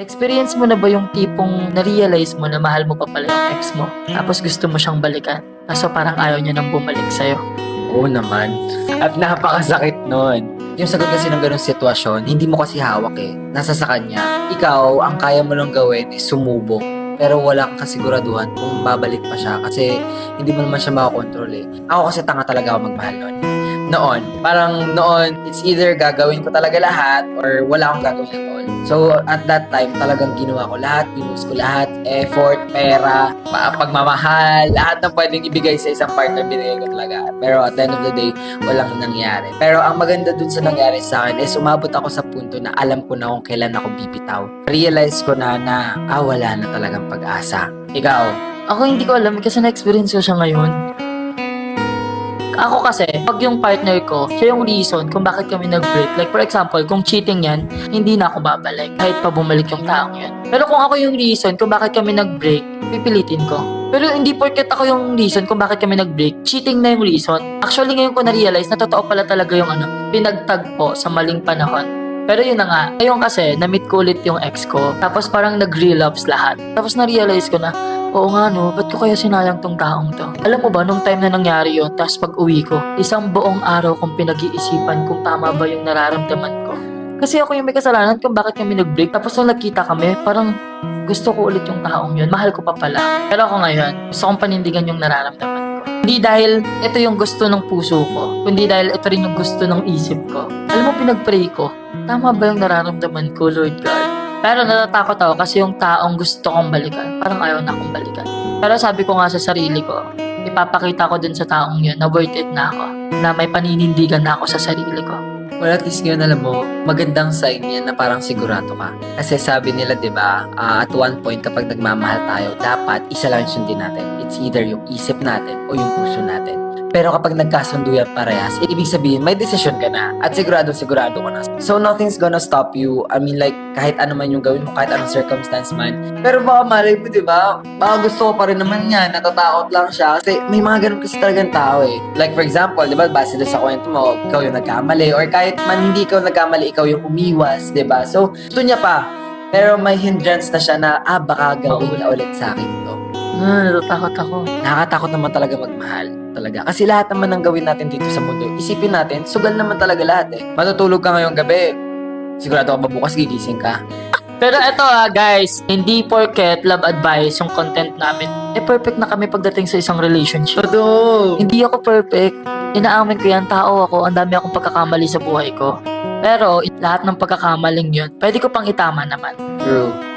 Na-experience mo na ba yung tipong na-realize mo na mahal mo pa pala yung ex mo? Tapos gusto mo siyang balikan. Kaso parang ayaw niya nang bumalik sa'yo. Oo naman. At napakasakit nun. Yung sagot kasi ng ganong sitwasyon, hindi mo kasi hawak eh. Nasa sa kanya. Ikaw, ang kaya mo lang gawin is sumubok. Pero wala kang kasiguraduhan kung babalik pa siya kasi hindi mo naman siya makakontrol eh. Ako kasi tanga talaga ako magmahal noon. Noon, parang noon, it's either gagawin ko talaga lahat or wala akong gagawin at all. So, at that time, talagang ginawa ko lahat, binus ko lahat, effort, pera, pa- pagmamahal, lahat ng pwedeng ibigay sa isang partner, binigay ko talaga. Pero at the end of the day, walang nangyari. Pero ang maganda dun sa nangyari sa akin is umabot ako sa punto na alam ko na kung kailan ako bibitaw. Realize ko na na, ah, wala na talagang pag-asa. Ikaw, Ako hindi ko alam kasi na-experience ko siya ngayon. Ako kasi, pag yung partner ko, siya yung reason kung bakit kami nag-break. Like for example, kung cheating yan, hindi na ako babalik kahit pa bumalik yung taong yun. Pero kung ako yung reason kung bakit kami nag-break, pipilitin ko. Pero hindi porket ako yung reason kung bakit kami nag-break, cheating na yung reason. Actually ngayon ko na-realize na totoo pala talaga yung ano, pinagtagpo sa maling panahon. Pero yun na nga, ngayon kasi, na-meet ko ulit yung ex ko. Tapos parang nag-relapse lahat. Tapos na-realize ko na, oo nga no, ba't ko kaya sinayang tong taong to? Alam mo ba, nung time na nangyari yun, tapos pag uwi ko, isang buong araw kong pinag-iisipan kung tama ba yung nararamdaman ko. Kasi ako yung may kasalanan kung bakit kami nag-break. Tapos nung nagkita kami, parang gusto ko ulit yung taong yun. Mahal ko pa pala. Pero ako ngayon, gusto kong panindigan yung nararamdaman ko. Hindi dahil ito yung gusto ng puso ko, kundi dahil ito rin yung gusto ng isip ko. Alam mo, pinag-pray ko, tama ba yung nararamdaman ko, Lord God? Pero natatakot ako kasi yung taong gusto kong balikan, parang ayaw na akong balikan. Pero sabi ko nga sa sarili ko, ipapakita ko dun sa taong yun na worth it na ako, na may paninindigan na ako sa sarili ko. Well, at least ngayon, alam mo, magandang sign yan na parang sigurado ka. Kasi sabi nila, di ba, ah, at one point kapag nagmamahal tayo, dapat isa lang sundin natin. It's either yung isip natin o yung puso natin. Pero kapag nagkasundo yan parehas, ibig sabihin, may desisyon ka na at sigurado sigurado ka na. So nothing's gonna stop you. I mean like, kahit ano man yung gawin mo, kahit anong circumstance man. Pero baka malay mo, di ba? Baka gusto ko pa rin naman yan. Natatakot lang siya. Kasi may mga ganun kasi talagang tao eh. Like for example, di ba, base sa kwento mo, ikaw yung nagkamali. Or kahit man hindi ikaw nagkamali, ikaw yung umiwas, di ba? So, gusto niya pa. Pero may hindrance na siya na, ah, baka gawin niya ulit sa akin to. Ah, natatakot ako. Nakakatakot naman talaga magmahal. Talaga. Kasi lahat naman ng gawin natin dito sa mundo, isipin natin, sugal naman talaga lahat eh. Matutulog ka ngayong gabi, sigurado ka ba bukas gigising ka? Pero eto ah, guys, hindi porket love advice yung content namin. Eh, perfect na kami pagdating sa isang relationship. Todo! Hindi ako perfect. Inaamin ko yan, tao ako, ang dami akong pagkakamali sa buhay ko. Pero, lahat ng pagkakamaling yun, pwede ko pang itama naman. True.